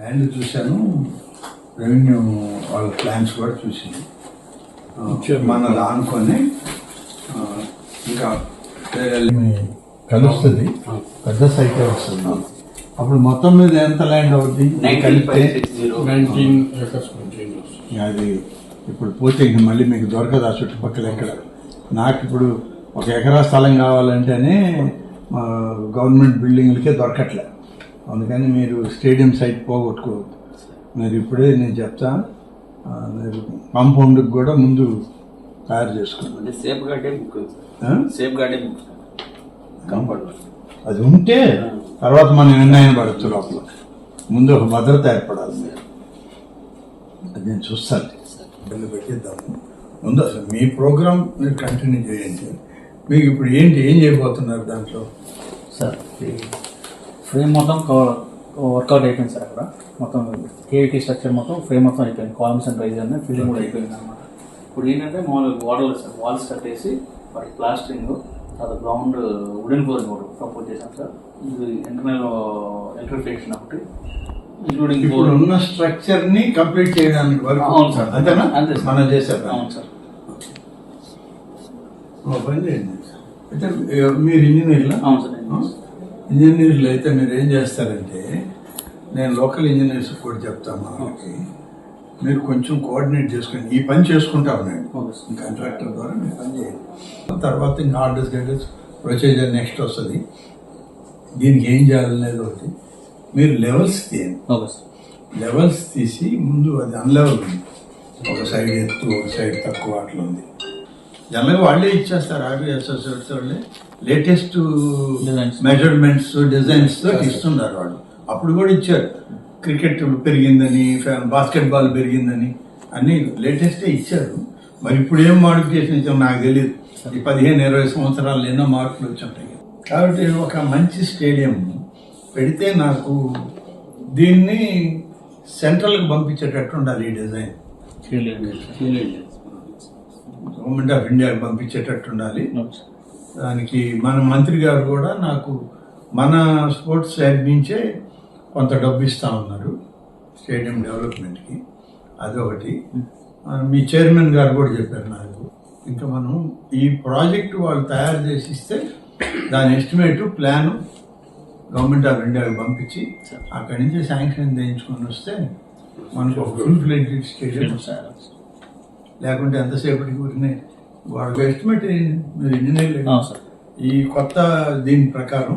Land చూశాను. Revenue వాళ్ళ plans కూడా చూసింది మనది ఆనుకొని ఆ, ఇంకా కలుస్తుంది. పెద్ద సైకిల్ వస్తుంది. అప్పుడు మొత్తం మీద ఎంత ల్యాండ్ అవుద్ది? అది ఇప్పుడు పోతే ఇంక మళ్ళీ మీకు దొరకదు ఆ చుట్టుపక్కల ఎక్కడ. నాకు ఇప్పుడు ఒక ఎకరా స్థలం కావాలంటేనే గవర్నమెంట్ బిల్డింగ్లకే దొరకట్లే. అందుకని మీరు స్టేడియం సైట్ పోగొట్టుకోవద్దు. మీరు ఇప్పుడే నేను చెప్తా ఆ, మీరు కాంపౌండ్కి కూడా ముందు తయారు చేసుకోండి. అంటే సేఫ్ గార్డే? సేఫ్ గార్డే బుక్? కంఫర్ట్ అది ఉంటే తర్వాత మనం నిర్ణయం పడచ్చు లోపల. ముందు ఒక భద్రత ఏర్పడాలి మీరు. అది నేను చూస్తాను. బిల్లు పెట్టిద్దాము. ముందు అసలు మీ ప్రోగ్రామ్ మీరు కంటిన్యూ చేయండి. మీకు ఇప్పుడు ఏంటి ఏం చేయబోతున్నారు దాంట్లో? సార్ ఫ్రేమ్ మొత్తం వర్కౌట్ అయిపోయింది సార్ అక్కడ. మొత్తం కేవిటీ స్ట్రక్చర్ మొత్తం ఫ్రేమ్ మొత్తం అయిపోయింది. కాలమ్స్ అండ్ రైజ్ అన్నీ ఫిల్లింగ్ కూడా అయిపోయింది అనమాట ఇప్పుడు ఏంటంటే మామూలుగా వాటర్ సార్ వాల్స్ కట్టేసి వాటి ప్లాస్టరింగ్ తర్వాత గ్రౌండ్ వుడెన్ ఫ్లోరింగ్ కూడా ప్రపోజ్ చేశాం సార్. ఇది ఇంటర్నల్ ఎలక్ట్రిఫికేషన్ ఒకటి ఇంక్లూడింగ్ ఇప్పుడు ఉన్న స్ట్రక్చర్ని కంప్లీట్ చేయడానికి వరకు అవును సార్. అంతేనా? అంతే. మనం చేశారు అవును సార్. పని చేయండి అయితే మీరు ఇంజనీర్లా? అవును సార్. ఇంజనీర్లు అయితే మీరు ఏం చేస్తారంటే నేను లోకల్ ఇంజనీర్స్ కూడా చెప్తాను వాళ్ళకి. మీరు కొంచెం కోఆర్డినేట్ చేసుకొని ఈ పని చేసుకుంటా సార్. కాంట్రాక్టర్ ద్వారా మీరు పని చేయండి. తర్వాత ఇంకా ఆర్డర్స్ గైడర్స్ ప్రొసీజర్ నెక్స్ట్ వస్తుంది. దీనికి ఏం చేయాలనేది ఒకటి. మీరు లెవెల్స్ తీయండి. లెవెల్స్ తీసి ముందు అది అన్లెవెల్ ఉంది. ఒక సైడ్ ఎత్తు ఒక సైడ్ తక్కువ అట్లా ఉంది జనరల్గా వాళ్ళే ఇచ్చేస్తారు ఆర్బీఎస్ఎస్ వాళ్ళే. లేటెస్ట్. మెజర్మెంట్స్ డిజైన్స్ ఇస్తున్నారు వాళ్ళు. అప్పుడు కూడా ఇచ్చారు. క్రికెట్ పెరిగిందని బాస్కెట్ బాల్ పెరిగిందని. అన్ని లేటెస్టే ఇచ్చారు. మరి ఇప్పుడు ఏం మాడిఫికేషన్ ఇచ్చాం నాకు తెలియదు ఈ పదిహేను ఇరవై సంవత్సరాలు ఎన్నో మార్పులు వచ్చుంటాయి. కాబట్టి ఒక మంచి స్టేడియం పెడితే నాకు దీన్ని సెంట్రల్కి పంపించేటట్టు ఉండాలి ఈ డిజైన్. గవర్నమెంట్ ఆఫ్ ఇండియాకి పంపించేటట్టు ఉండాలి దానికి మన మంత్రి గారు కూడా నాకు మన స్పోర్ట్స్ సైడ్ నుంచే కొంత డబ్బు ఇస్తా ఉన్నారు స్టేడియం డెవలప్మెంట్కి. అదొకటి. మీ చైర్మన్ గారు కూడా చెప్పారు నాకు. ఇంకా మనం ఈ ప్రాజెక్ట్ వాళ్ళు తయారు చేసి ఇస్తే దాని ఎస్టిమేట్ ప్లాన్ గవర్నమెంట్ ఆఫ్ ఇండియాకి పంపించి అక్కడి నుంచి శాంక్షన్ చేయించుకొని వస్తే మనకు ఒక ఫుల్ ఫ్లెడ్జెడ్ స్టేడియం సార్. లేకుంటే ఎంతసేపటికి ఊరినే వాళ్ళకి ఎస్టిమేట్ మీరు ఇంజనీర్ అవును సార్. ఈ కొత్త దీని ప్రకారం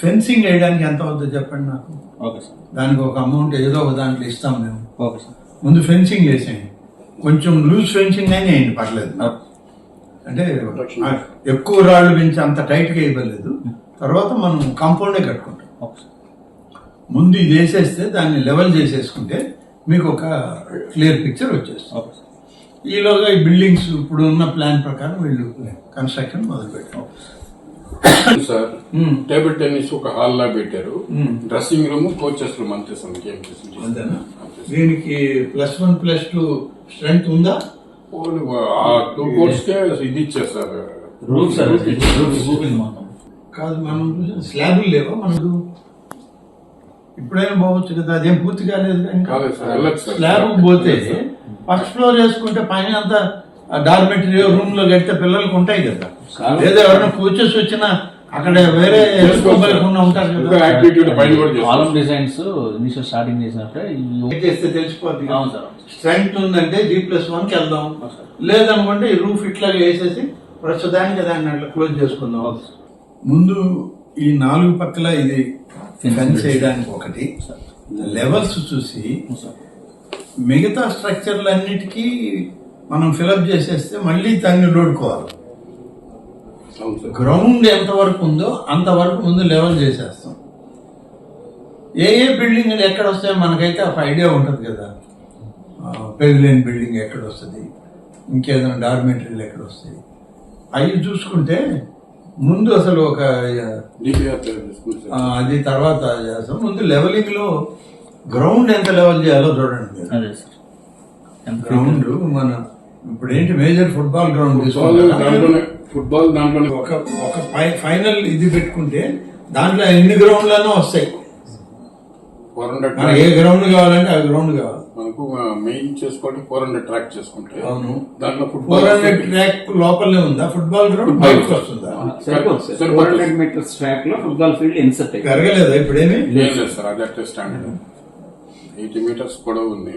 ఫెన్సింగ్ వేయడానికి ఎంత అవుతుందో చెప్పండి నాకు. Okay sir. దానికి ఒక అమౌంట్ ఏదో ఒక దాంట్లో ఇస్తాం మేము. Okay sir. ముందు ఫెన్సింగ్ వేసేయండి. కొంచెం లూజ్ ఫెన్సింగ్ అయినా వేయండి పర్లేదు. అంటే ఎక్కువ రాళ్ళు పెంచి అంత టైట్గా ఇవ్వలేదు తర్వాత మనం కాంపౌండే కట్టుకుంటాం. Okay sir. ముందు ఇది వేసేస్తే దాన్ని లెవెల్ చేసేసుకుంటే మీకు ఒక క్లియర్ పిక్చర్ వచ్చేస్తుంది. ఈలోగా ఈ బిల్డింగ్స్ ఇప్పుడు ఉన్న ప్లాన్ ప్రకారం వీళ్ళు కన్స్ట్రక్షన్ మొదలు పెట్టాం సార్. టేబుల్ టెన్నిస్ ఒక హాల్ లా పెట్టారు. డ్రెస్సింగ్ రూమ్ కోచెస్ రూమ్ అంతే సార్ అంతేనా? దీనికి plus one plus two strength ఉందా? ఆ టూ కోర్స్ కే ఇది ఇచ్చారు సార్ రూఫ్ సార్ కాదు మనం చూసిన స్లాబులు లేవా? మనకు ఇప్పుడైనా పోవచ్చు కదా. అదేం పూర్తి కాలేదు ఇంకా కాలేదు సార్, వెళ్ళొచ్చు సార్. స్లాబ్ పోతే ఫస్ట్ ఫ్లోర్ వేసుకుంటే పైన అంతా డార్మెటరీ రూమ్లో కడితే పిల్లలకు ఉంటాయి కదా. లేదా ఎవరైనా కోచెస్ వచ్చినా అక్కడ వేరే కాలం డిజైన్స్ ఇనిషియల్ స్టార్టింగ్ చేసినప్పుడే ఈ చేస్తే తెలిసిపోద్ది అవును సార్ స్ట్రెంగ్త్ ఉందంటే జీ ప్లస్ వన్కి వెళ్దాం. లేదనుకుంటే ఈ రూఫ్ ఇట్లా వేసేసి ప్రస్తుతానికి దాన్ని అట్లా క్లోజ్ చేసుకుందాం. ముందు ఈ నాలుగు పక్కల ఇది ఫెన్స్ వేయడానికి ఒకటి. లెవెల్స్ చూసి మిగతా స్ట్రక్చర్లన్నిటికీ మనం ఫిలప్ చేసేస్తే మళ్ళీ దాన్ని లోడుకోవాలి. గ్రౌండ్ ఎంత వరకు ఉందో అంతవరకు ముందు లెవెల్ చేసేస్తాం. ఏ ఏ బిల్డింగ్ ఎక్కడ వస్తాయో మనకైతే ఒక ఐడియా ఉంటుంది కదా. పెవిలియన్ బిల్డింగ్ ఎక్కడ వస్తుంది? ఇంకేదైనా డార్మెంటరీలు ఎక్కడ వస్తాయి? అవి చూసుకుంటే ముందు అసలు ఒక అది తర్వాత చేస్తాం ముందు లెవెలింగ్లో గ్రౌండ్ ఎంత లెవెల్ చేయాలో చూడండి. అదే సార్. గ్రౌండ్ మన ఇప్పుడు ఏంటి మేజర్ ఫుట్బాల్ గ్రౌండ్ ఫుట్బాల్ దాంట్లోనే ఒక ఒక ఫై- ఫైనల్ ఇది పెట్టుకుంటే దాంట్లో ఎన్ని గ్రౌండ్లైనా వస్తాయి. ఫోర్ హండ్రెడ్ మనకి ఏ గ్రౌండ్ కావాలంటే ఆ గ్రౌండ్ కావాలి. మనకు మెయిన్ చేసుకోండి ఫోర్ హండ్రెడ్ ట్రాక్ చేసుకుంటే అవును. దాంట్లో ఫోర్ ఫుట్బాల్ హండ్రెడ్ ట్రాక్ లోపలనే ఉందా? ఫుట్బాల్ గ్రౌండ్ బయటకు వస్తుందా? ఫోర్ హండ్రెడ్ మీటర్స్ ట్రాక్లో ఫుట్బాల్ ఫీల్డ్ ఇన్సర్ట్ పెరగలేదా ఇప్పుడేమి? లేదు సార్ అది స్టాండర్డ్ ఎయిటీ మీటర్స్ పొడవు ఉంది.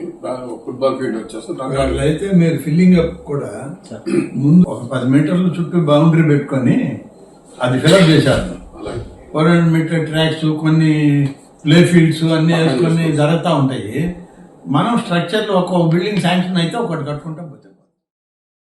ఫుట్బాల్ ఫీల్డ్ వచ్చేస్తే దాంట్లో అట్లయితే మీరు ఫిల్లింగ్ అప్ కూడా ముందు ఒక పది మీటర్ల చుట్టూ బౌండరీ పెట్టుకొని అది ఫిల్అప్ చేశారు. ఫోర్ హండ్రెడ్ మీటర్ ట్రాక్స్ కొన్ని ప్లే ఫీల్డ్స్ అన్ని వేసుకొని జరుగుతూ ఉంటాయి. మనం స్ట్రక్చర్లో ఒక బిల్డింగ్ శాంక్షన్ అయితే ఒకటి కట్టుకుంటాం.